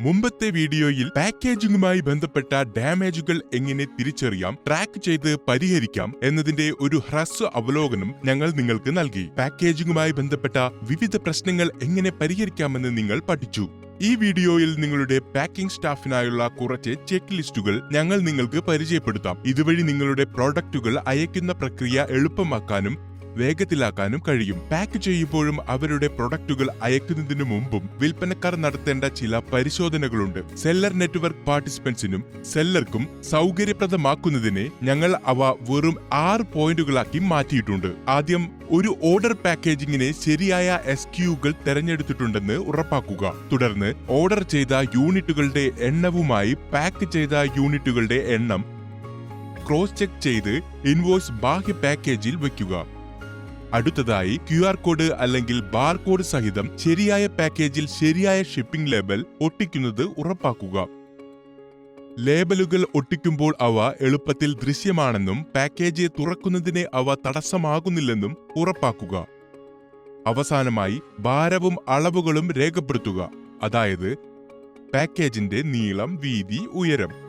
മുമ്പത്തെ വീഡിയോയിൽ പാക്കേജിംഗുമായി ബന്ധപ്പെട്ട ഡാമേജുകൾ എങ്ങനെ തിരിച്ചറിയാം ട്രാക്ക് ചെയ്ത് പരിഹരിക്കാം എന്നതിന്റെ ഒരു ഹ്രസ്വ അവലോകനം ഞങ്ങൾ നിങ്ങൾക്ക് നൽകി. പാക്കേജിംഗുമായി ബന്ധപ്പെട്ട വിവിധ പ്രശ്നങ്ങൾ എങ്ങനെ പരിഹരിക്കാമെന്ന് നിങ്ങൾ പഠിച്ചു. ഈ വീഡിയോയിൽ നിങ്ങളുടെ പാക്കിംഗ് സ്റ്റാഫിനായുള്ള കുറച്ച് ചെക്ക് ലിസ്റ്റുകൾ ഞങ്ങൾ നിങ്ങൾക്ക് പരിചയപ്പെടുത്താം. ഇതുവഴി നിങ്ങളുടെ പ്രോഡക്റ്റുകൾ അയക്കുന്ന പ്രക്രിയ എളുപ്പമാക്കാനും വേഗത്തിലാക്കാനും കഴിയും. പാക്ക് ചെയ്യുമ്പോഴും അവരുടെ പ്രൊഡക്റ്റുകൾ അയക്കുന്നതിനു മുമ്പും വിൽപ്പനക്കാർ നടത്തേണ്ട ചില പരിശോധനകളുണ്ട്. സെല്ലർ നെറ്റ്വർക്ക് പാർട്ടിസിപ്പൻസിനും സെല്ലർക്കും സൗകര്യപ്രദമാക്കുന്നതിനെ ഞങ്ങൾ അവ വെറും ആറ് പോയിന്റുകളാക്കി മാറ്റിയിട്ടുണ്ട്. ആദ്യം ഒരു ഓർഡർ പാക്കേജിംഗിന് ശരിയായ എസ് ക്യൂകൾ തെരഞ്ഞെടുത്തിട്ടുണ്ടെന്ന് ഉറപ്പാക്കുക. തുടർന്ന് ഓർഡർ ചെയ്ത യൂണിറ്റുകളുടെ എണ്ണവുമായി പാക്ക് ചെയ്ത യൂണിറ്റുകളുടെ എണ്ണം ക്രോസ് ചെക്ക് ചെയ്ത് ഇൻവോയ്സ് ബാഹ്യ പാക്കേജിൽ വയ്ക്കുക. അടുത്തതായി ക്യു ആർ കോഡ് അല്ലെങ്കിൽ ബാർ കോഡ് സഹിതം ശരിയായ പാക്കേജിൽ ശരിയായ ഷിപ്പിംഗ് ലേബൽ ഒട്ടിക്കുന്നത് ഉറപ്പാക്കുക. ലേബലുകൾ ഒട്ടിക്കുമ്പോൾ അവ എളുപ്പത്തിൽ ദൃശ്യമാണെന്നും പാക്കേജ് തുറക്കുന്നതിനെ അവ തടസ്സമാകുന്നില്ലെന്നും ഉറപ്പാക്കുക. അവസാനമായി ഭാരവും അളവുകളും രേഖപ്പെടുത്തുക. അതായത് പാക്കേജിന്റെ നീളം വീതി ഉയരം.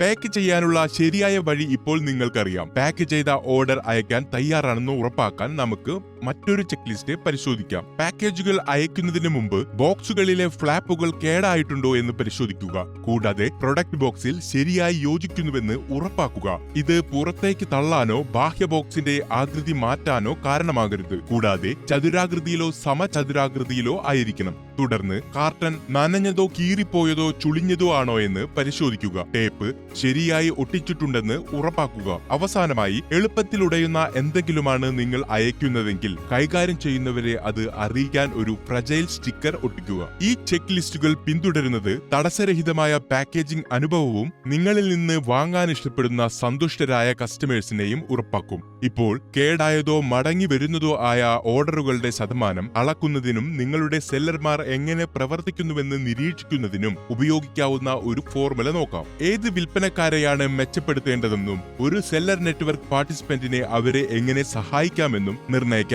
പാക്ക് ചെയ്യാനുള്ള ശരിയായ വഴി ഇപ്പോൾ നിങ്ങൾക്കറിയാം. പാക്ക് ചെയ്ത ഓർഡർ അയക്കാൻ തയ്യാറാണെന്ന് ഉറപ്പാക്കാൻ നമുക്ക് മറ്റൊരു ചെക്ക് ലിസ്റ്റ് പരിശോധിക്കാം. പാക്കേജുകൾ അയക്കുന്നതിന് മുമ്പ് ബോക്സുകളിലെ ഫ്ലാപ്പുകൾ കേടായിട്ടുണ്ടോ എന്ന് പരിശോധിക്കുക. കൂടാതെ പ്രൊഡക്റ്റ് ബോക്സിൽ ശരിയായി യോജിക്കുന്നുവെന്ന് ഉറപ്പാക്കുക. ഇത് പുറത്തേക്ക് തള്ളാനോ ബാഹ്യ ബോക്സിന്റെ ആകൃതി മാറ്റാനോ കാരണമാകരുത്. കൂടാതെ ചതുരാകൃതിയിലോ സമചതുരാകൃതിയിലോ ആയിരിക്കണം. തുടർന്ന് കാർട്ടൺ നനഞ്ഞതോ കീറിപ്പോയതോ ചുളിഞ്ഞതോ ആണോ എന്ന് പരിശോധിക്കുക. ടേപ്പ് ശരിയായി ഒട്ടിച്ചിട്ടുണ്ടെന്ന് ഉറപ്പാക്കുക. അവസാനമായി എളുപ്പത്തിലുടയുന്ന എന്തെങ്കിലുമാണ് നിങ്ങൾ അയക്കുന്നതെങ്കിൽ കൈകാര്യം ചെയ്യുന്നവരെ അത് അറിയിക്കാൻ ഒരു ഫ്രജൈൽ സ്റ്റിക്കർ ഒട്ടിക്കുക. ഈ ചെക്ക് ലിസ്റ്റുകൾ പിന്തുടരുന്നത് തടസ്സരഹിതമായ പാക്കേജിംഗ് അനുഭവവും നിങ്ങളിൽ നിന്ന് വാങ്ങാൻ ഇഷ്ടപ്പെടുന്ന സന്തുഷ്ടരായ കസ്റ്റമേഴ്സിനെയും ഉറപ്പാക്കും. ഇപ്പോൾ കേടായതോ മടങ്ങി വരുന്നതോ ആയ ഓർഡറുകളുടെ ശതമാനം അളക്കുന്നതിനും നിങ്ങളുടെ സെല്ലർമാർ എങ്ങനെ പ്രവർത്തിക്കുന്നുവെന്ന് നിരീക്ഷിക്കുന്നതിനും ഉപയോഗിക്കാവുന്ന ഒരു ഫോർമുല നോക്കാം. ഏത് വിൽപ്പനക്കാരെയാണ് മെച്ചപ്പെടുത്തേണ്ടതെന്നും ഒരു സെല്ലർ നെറ്റ്വർക്ക് പാർട്ടിസിപ്പന്റിനെ അവരെ എങ്ങനെ സഹായിക്കാമെന്നും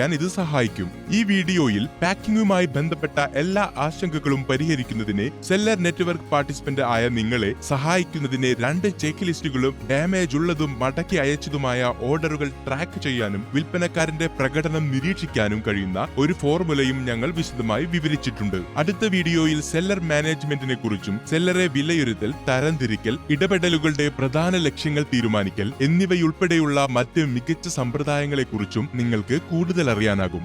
നിർണയിക്കാൻ ഇത് സഹായിക്കും. ഈ വീഡിയോയിൽ പാക്കിംഗുമായി ബന്ധപ്പെട്ട എല്ലാ ആശങ്കകളും പരിഹരിക്കുന്നതിന് സെല്ലർ നെറ്റ്വർക്ക് പാർട്ടിസിപ്പന്റ് ആയ നിങ്ങളെ സഹായിക്കുന്നതിന് രണ്ട് ചെക്ക് ലിസ്റ്റുകളും ഡാമേജ് ഉള്ളതും മടക്കി അയച്ചതുമായ ഓർഡറുകൾ ട്രാക്ക് ചെയ്യാനും വിൽപ്പനക്കാരന്റെ പ്രകടനം നിരീക്ഷിക്കാനും കഴിയുന്ന ഒരു ഫോർമുലയും ഞങ്ങൾ വിശദമായി വിവരിച്ചിട്ടുണ്ട്. അടുത്ത വീഡിയോയിൽ സെല്ലർ മാനേജ്മെന്റിനെ കുറിച്ചും സെല്ലറെ വിലയിരുത്തൽ തരംതിരിക്കൽ ഇടപെടലുകളുടെ പ്രധാന ലക്ഷ്യങ്ങൾ തീരുമാനിക്കൽ എന്നിവയുൾപ്പെടെയുള്ള മറ്റ് മികച്ച സമ്പ്രദായങ്ങളെക്കുറിച്ചും നിങ്ങൾക്ക് കൂടുതൽ അറിയാനാകും